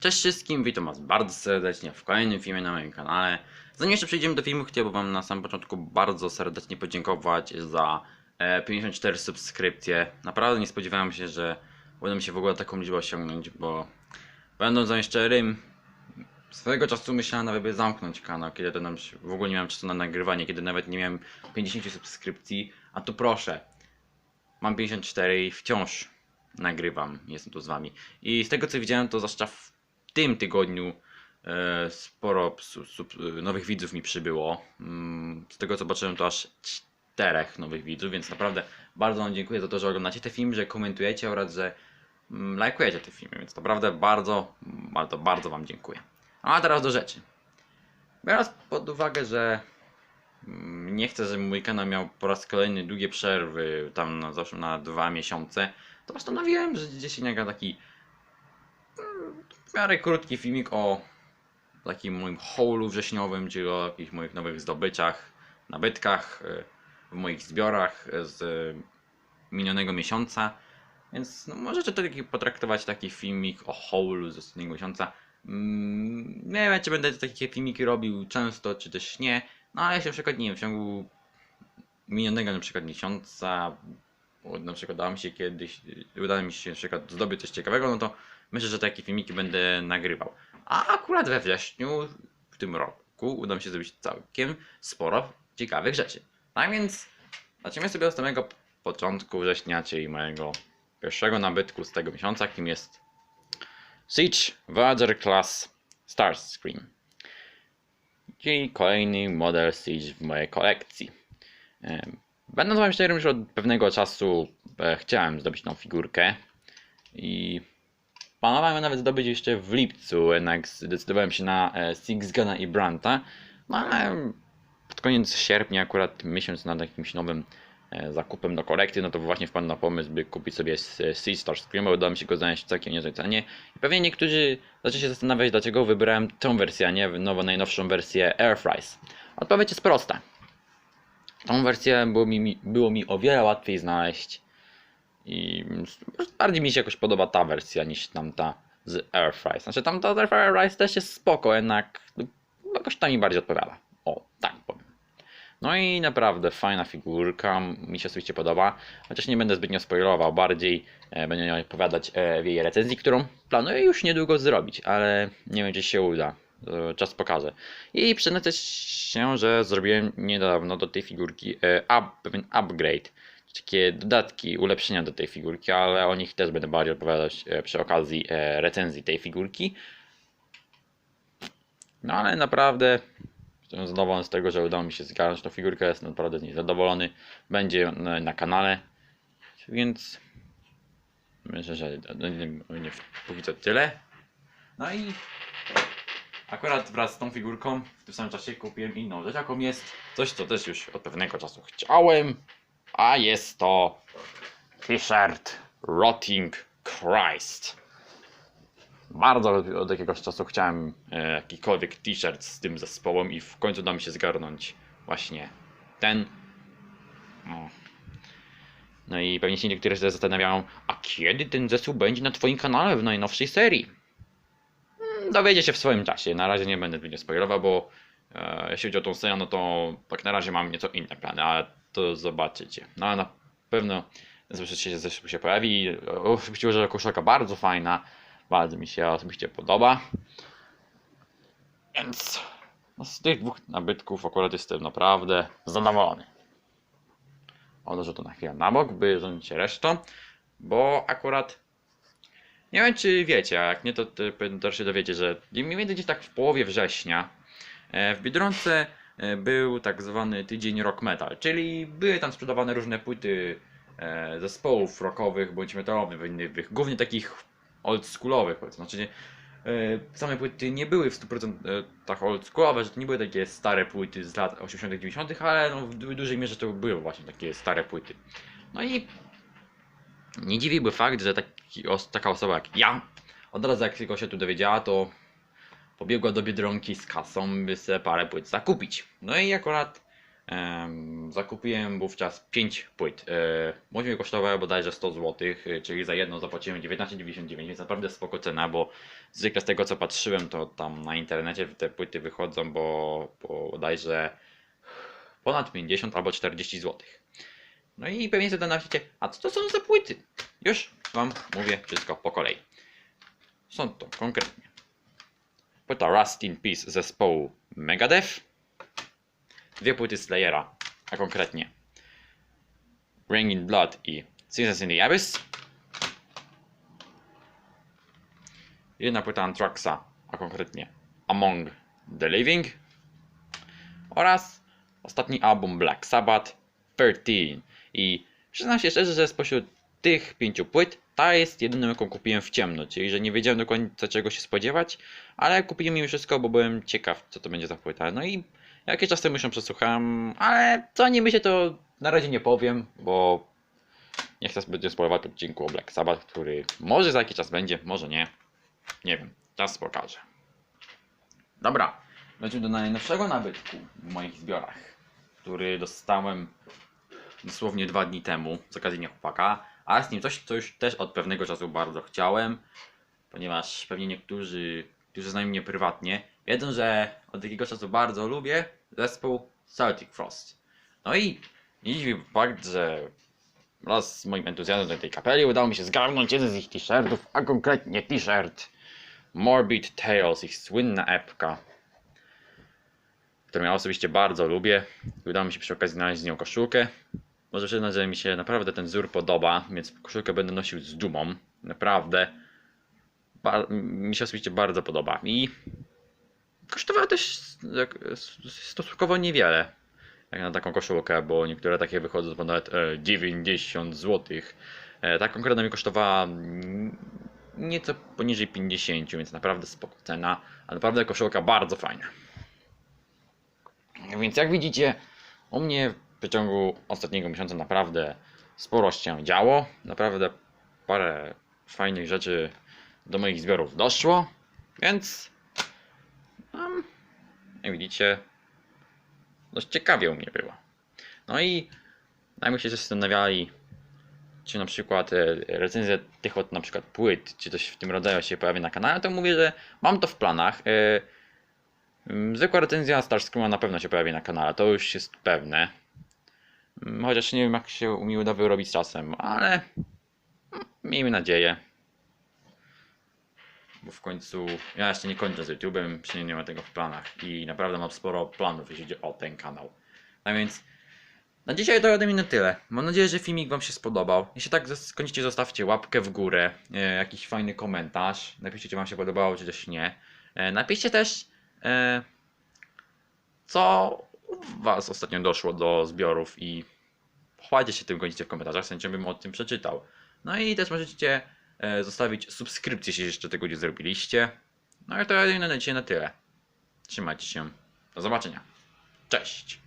Cześć wszystkim, witam was bardzo serdecznie w kolejnym filmie na moim kanale. Zanim jeszcze przejdziemy do filmu, chciałbym wam na samym początku bardzo serdecznie podziękować za e, 54 subskrypcje. Naprawdę nie spodziewałem się, że uda mi się w ogóle taką liczbę osiągnąć, bo będąc za szczerym, swojego czasu myślałem nawet by zamknąć kanał, kiedy to nam się, w ogóle nie miałem czasu na nagrywanie, kiedy nawet nie miałem 50 subskrypcji, a tu proszę, mam 54 i wciąż nagrywam, jestem tu z wami. I z tego co widziałem, to zwłaszcza w tym tygodniu e, sporo nowych widzów mi przybyło. Mm, Z tego co zobaczyłem, to aż czterech nowych widzów, więc naprawdę bardzo Wam dziękuję za to, że oglądacie te filmy, że komentujecie oraz że mm, lajkujecie te filmy, więc naprawdę bardzo, bardzo, bardzo Wam dziękuję. A teraz do rzeczy. Biorąc pod uwagę, że mm, nie chcę, żeby mój kanał miał po raz kolejny długie przerwy, tam na, zawsze na dwa miesiące, to postanowiłem, że dzisiaj nagram taki w miarę krótki filmik o takim moim holu wrześniowym, czyli o jakichś moich nowych zdobyczach, nabytkach, y, w moich zbiorach z minionego miesiąca. Więc no, możecie to potraktować taki filmik o holu z ostatniego miesiąca. Mm, Nie wiem, czy będę takie filmiki robił często, czy też nie. No ale jeśli na przykład, nie wiem, w ciągu minionego na przykład miesiąca, na przykład udało mi się kiedyś, udało mi się na przykład zdobyć coś ciekawego, no to myślę, że takie filmiki będę nagrywał. A akurat we wrześniu w tym roku uda mi się zrobić całkiem sporo ciekawych rzeczy. Tak więc zacznijmy sobie od samego początku września, czyli mojego pierwszego nabytku z tego miesiąca, kim jest Siege Voyager Class Starscream. Czyli kolejny model Siege w mojej kolekcji. Będąc wam szczerym, już od pewnego czasu e, chciałem zdobyć tą figurkę i planowałem ją nawet zdobyć jeszcze w lipcu, jednak zdecydowałem się na e, Six Guna i Branta, no ale pod koniec sierpnia, akurat miesiąc nad jakimś nowym e, zakupem do kolekcji, no to właśnie wpadł na pomysł, by kupić sobie Sea Star Scream, bo udało mi się go znaleźć w całkiem niezłej cenie. I pewnie niektórzy zaczęli się zastanawiać, dlaczego wybrałem tą wersję, a nie nowo najnowszą wersję Airfries. Odpowiedź jest prosta. Tą wersję było mi- było mi o wiele łatwiej znaleźć i bardziej mi się jakoś podoba ta wersja niż tamta z Airfries. Znaczy tamta z Airfries też jest spoko, jednak jakoś ta mi bardziej odpowiada. O, tak powiem. No i naprawdę fajna figurka, mi się osobiście podoba, chociaż nie będę zbytnio spoilował, bardziej e, będę opowiadać e, w jej recenzji, którą planuję już niedługo zrobić, ale nie wiem czy się uda. E, Czas pokaże. I przyznać się, że zrobiłem niedawno do tej figurki e, up, pewien upgrade. Takie dodatki, ulepszenia do tej figurki, ale o nich też będę bardziej opowiadać e, przy okazji recenzji tej figurki. No ale naprawdę jestem zadowolony z tego, że udało mi się zgarnąć tą figurkę, jestem naprawdę z niej zadowolony. Będzie na, na kanale, więc myślę, że póki co tyle. No i akurat wraz z tą figurką w tym samym czasie kupiłem inną rzecz, jaką jest coś, co też już od pewnego czasu chciałem, a jest to t-shirt Rotting Christ. Bardzo od jakiegoś czasu chciałem e, jakikolwiek t-shirt z tym zespołem i w końcu udało mi się zgarnąć właśnie ten. O. No i pewnie się niektórzy zastanawiają, a kiedy ten zespół będzie na twoim kanale w najnowszej serii? Dowiecie się w swoim czasie. Na razie nie będę zbytnio spoilował, bo e, jeśli chodzi o tą serię, no to tak na razie mam nieco inne plany, ale to zobaczycie. No ale na pewno się, zespół się pojawi. Oczywiście, że koszulka bardzo fajna. Bardzo mi się osobiście podoba. Więc no, z tych dwóch nabytków akurat jestem naprawdę zadowolony. Odłożę to na chwilę na bok, by zająć się resztą, bo akurat nie wiem czy wiecie, a jak nie to też się dowiecie, że mniej więcej gdzieś tak w połowie września e, w Biedronce e, był tak zwany tydzień rock metal, czyli były tam sprzedawane różne płyty e, zespołów rockowych bądź metalowych, głównie takich oldschoolowych. Znaczy, same płyty nie były w 100% e, tak oldschoolowe, że to nie były takie stare płyty z lat 80., 90., ale no, w du- dużej mierze to były właśnie takie stare płyty. No i nie dziwiłby fakt, że taki, taka osoba jak ja, od razu jak tylko się tu dowiedziała, to pobiegła do Biedronki z kasą, by sobie parę płyt zakupić. No i akurat Em, zakupiłem wówczas 5 płyt. E, Mój kosztowały bodajże 100 zł, czyli za jedną zapłaciłem 19,99, więc naprawdę spoko cena, bo zwykle z tego co patrzyłem, to tam na internecie te płyty wychodzą, bo, bo bodajże ponad 50 albo 40 zł. No i pewnie nasicie, a co to są za płyty? Już Wam mówię wszystko po kolei. Są to konkretnie płyta Rust in Peace zespołu Megadeth, dwie płyty Slayera, a konkretnie Ring in Blood i Seasons in the Abyss, jedna płyta Anthraxa, a konkretnie Among the Living. Oraz ostatni album Black Sabbath 13 i przyznam się szczerze, że spośród tych pięciu płyt ta jest jedyną jaką kupiłem w ciemno, czyli że nie wiedziałem do końca czego się spodziewać, ale kupiłem im wszystko, bo byłem ciekaw co to będzie za płyta. No i jakiś czas temu się przesłuchałem, ale co nie myślę to na razie nie powiem, bo nie chcę zbyt spoilować odcinku o Black Sabbath, który może za jakiś czas będzie, może nie. Nie wiem, czas pokaże. Dobra, lecimy do najnowszego nabytku w moich zbiorach, który dostałem dosłownie dwa dni temu z okazji Dnia Chłopaka, a z nim coś, co już też od pewnego czasu bardzo chciałem, ponieważ pewnie niektórzy, którzy znają mnie prywatnie, wiedzą, że od jakiegoś czasu bardzo lubię zespół Celtic Frost. No i nie dziwi fakt, że wraz z moim entuzjazmem do tej kapeli udało mi się zgarnąć jeden z ich t-shirtów, a konkretnie t-shirt Morbid Tales, ich słynna epka, którą ja osobiście bardzo lubię. Udało mi się przy okazji znaleźć z nią koszulkę. Może przyznać, że mi się naprawdę ten wzór podoba, więc koszulkę będę nosił z dumą. Naprawdę. Mi się osobiście bardzo podoba. I kosztowała też stosunkowo niewiele. Jak na taką koszulkę, bo niektóre takie wychodzą po nawet e, 90 zł. Ta konkretna mi kosztowała nieco poniżej 50, więc naprawdę spoko cena. A naprawdę koszulka bardzo fajna. Więc jak widzicie, u mnie w przeciągu ostatniego miesiąca naprawdę sporo się działo. Naprawdę parę fajnych rzeczy do moich zbiorów doszło. Więc um, jak widzicie, dość ciekawie u mnie było. No i jakbyście się zastanawiali, czy na przykład e, recenzja tych od na przykład płyt, czy coś w tym rodzaju się pojawi na kanale, to mówię, że mam to w planach. E, Zwykła recenzja Starscreama na pewno się pojawi na kanale, to już jest pewne. Mm, Chociaż nie wiem jak się mi uda wyrobić z czasem, ale miejmy nadzieję. Bo w końcu ja jeszcze nie kończę z YouTube'em, przynajmniej nie mam tego w planach i naprawdę mam sporo planów jeśli chodzi o ten kanał. A więc na dzisiaj to ode mnie na tyle. Mam nadzieję, że filmik Wam się spodobał. Jeśli tak skończycie, zostawcie łapkę w górę, e, jakiś fajny komentarz. Napiszcie, czy Wam się podobało, czy też nie. E, napiszcie też, e, co Was ostatnio doszło do zbiorów i chwalcie się tym, kończycie w komentarzach, chęcią bym o tym przeczytał. No i też możecie e, zostawić subskrypcję, jeśli jeszcze tego nie zrobiliście. No i to na dzisiaj na tyle. Trzymajcie się. Do zobaczenia. Cześć.